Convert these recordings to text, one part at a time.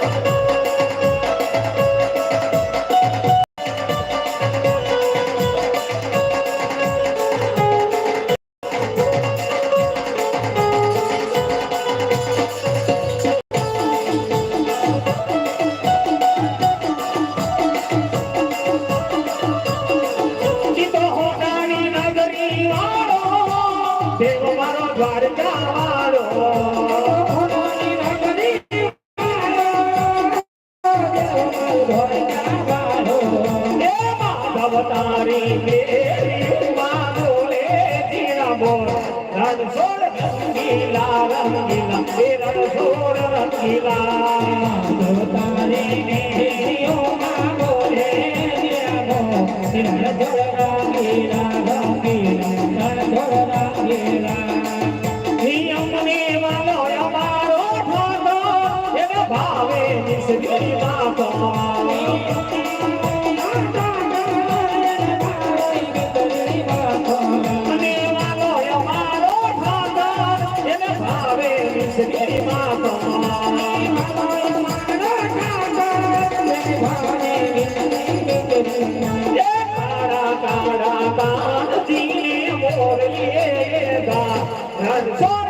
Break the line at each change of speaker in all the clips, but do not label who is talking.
Thank you. Ranchhod રંગીલા રંગીલા ભાવે
fora!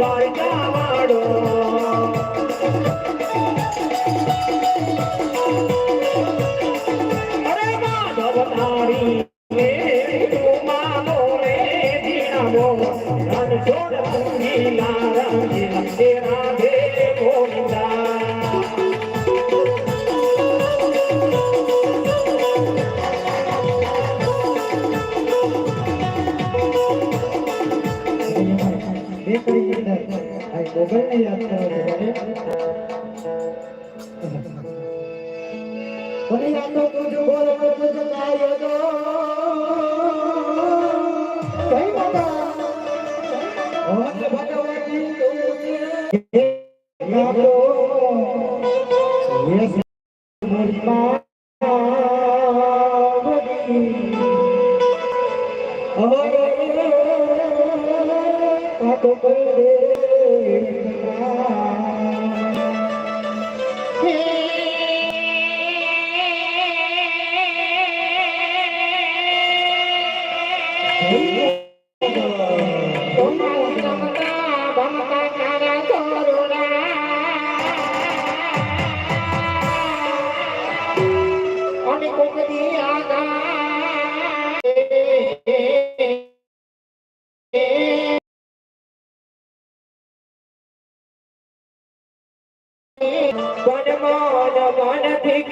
வாழ்க்கை வாடும் યાદ કરો. છો મને મને યાદ તો તું જો બોલ તો જો કાય તો કઈ માતા ઓ ભગવાન તું યાદ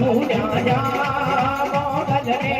యమునాయా మోదజనే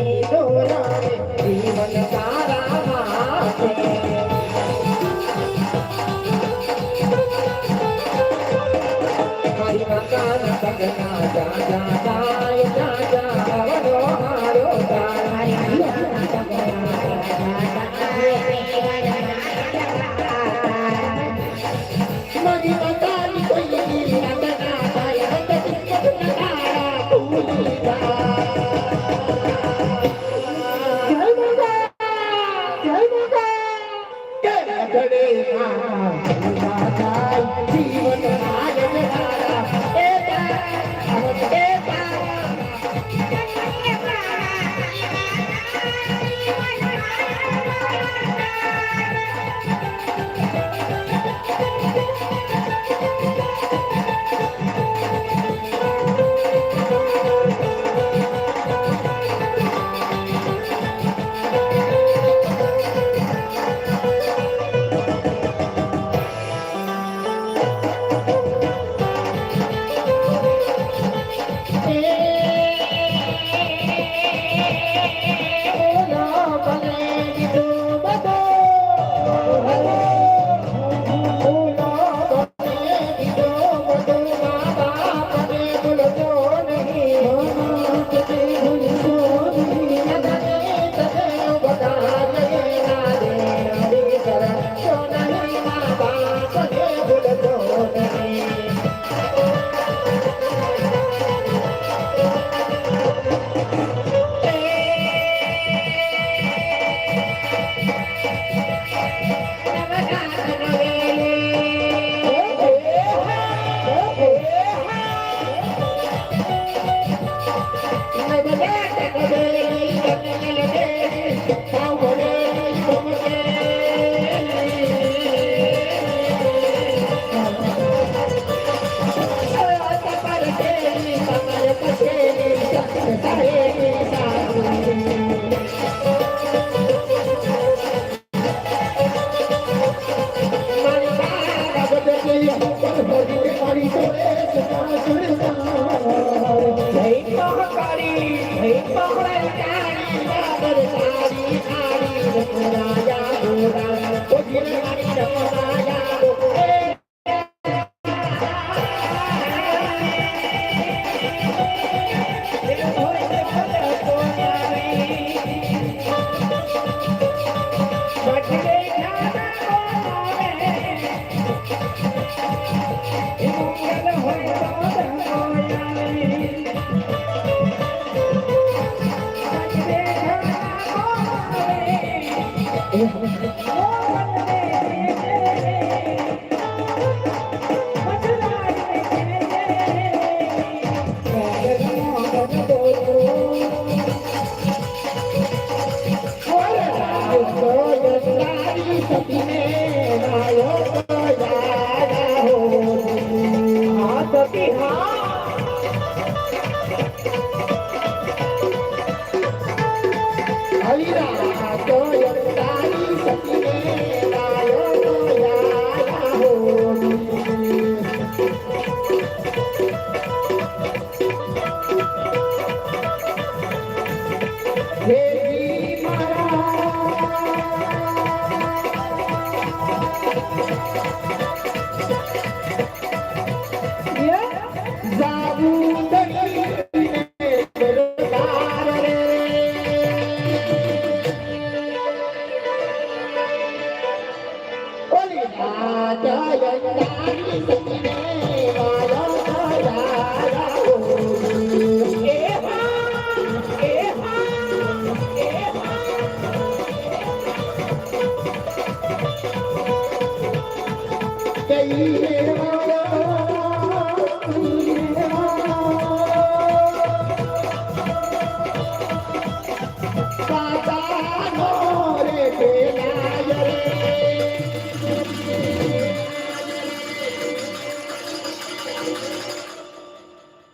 રે દીધો Thank you. Thank you.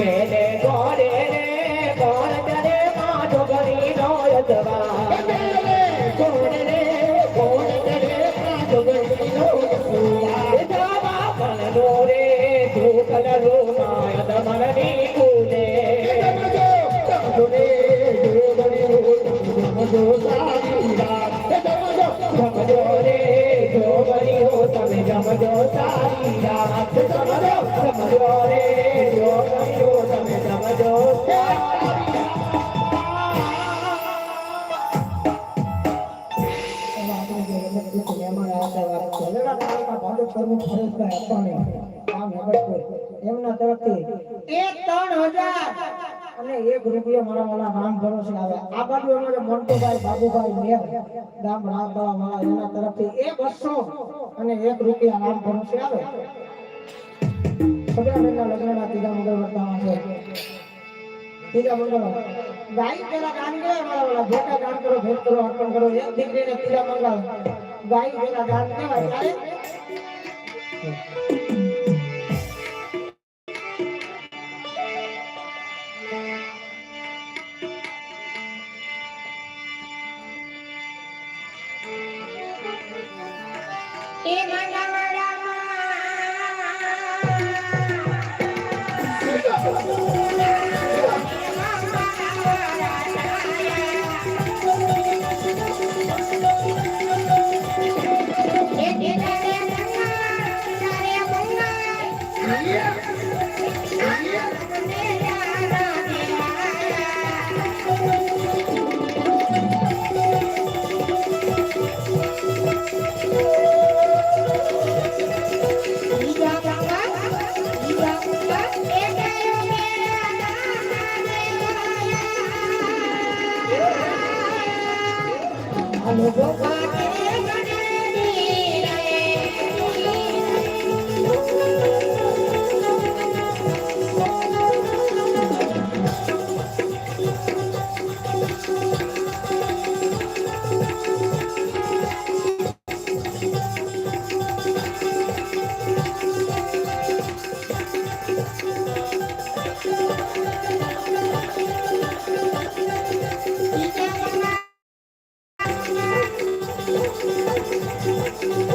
Yeah.
એમના તરફથી એક ત્રણ હજાર અને એક રૂપિયો મારા વાળા રામ ભરોસે આવે. આ બાજુ અમારે મોન્ટુભાઈ, બાબુભાઈ મેર, ગામ રામબાવા વાળા, એમના તરફથી એક બસો અને એક રૂપિયા રામ ભરોસે આવે. સગડાબેનના લગ્નના ત્રીજા મંગળ વર્તામાં છે. ત્રીજા મંગળ ગાય પેલા દાન કહેવાય મારા વાળા ભેટા દાન કરો, ભેટ કરો અર્પણ કરો. એક દીકરીને ત્રીજા મંગળ ગાય પેલા દાન કહેવાય ત્યારે
Thank you.
thank you.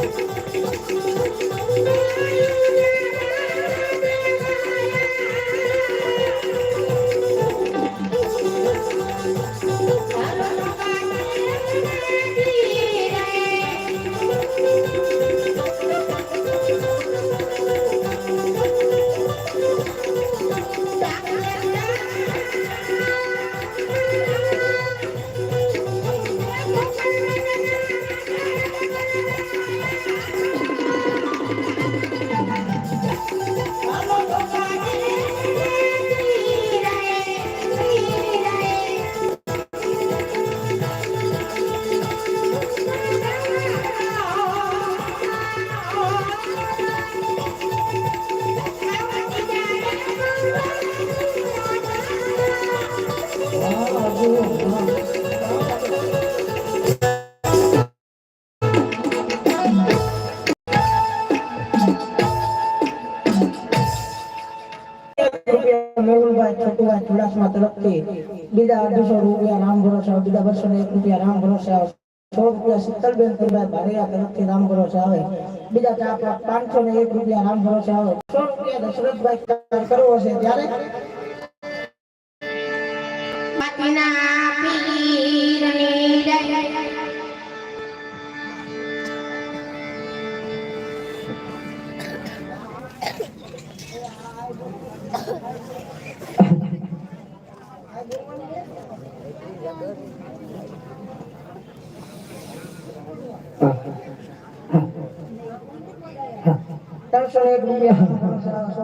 બસો ને એક રૂપિયા રામ ભરોસે આવે. સો રૂપિયા શીતલબેન કુલભાઈ ભારેયા તરફથી રામ ભરોસે આવે. બીજા ચાર પાંચસો ને એક રૂપિયા રામ ભરોસે આવે. સો રૂપિયા દશરથભાઈ કરવો છે ત્યારે?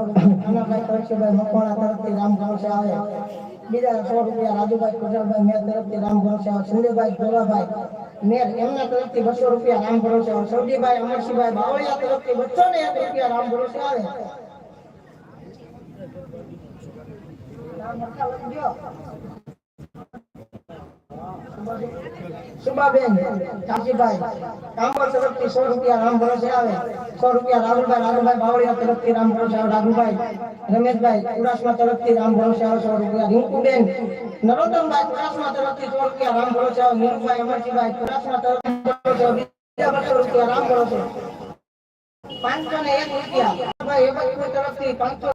રૂપિયા કાનાભાઈ મકવાણા તરફથી રામ ભરોસે આવે. બીજા સો રૂપિયા રાજુભાઈ કુજરાભાઈ મેર તરફથી રામ ભરોસે આવે. સંજયભાઈ ગોરાભાઈ મેર એમના તરફથી બસો રૂપિયા રામ ભરોસે આવે. સૌજીભાઈ અમરસિંહભાઈ બાવળિયા તરફથી બસો ને એક રૂપિયા રામ ભરોસે આવે. સુબાબેન, કાશીભાઈ કાંબા તરફથી સો રૂપિયા રામ ભરોસે આવે. સો રૂપિયા રાહુલભાઈ રાહુલભાઈ બાવળિયા તરફથી રામ ભરોસે આવે. રાહુલભાઈ, રમેશભાઈ ચુડાસમા તરફથી રામ ભરોસે આવે સો રૂપિયા. રિંકુબેન, નરોત્તમભાઈ ચુડાસમા તરફથી સો રૂપિયા રામ ભરોસે આવે. નીરુભાઈ અમરસિંહભાઈ ચુડાસમા તરફથી રૂપિયા. રામ ભરોસે. પાંચસો ને એક રૂપિયા. તરફથી પાંચસો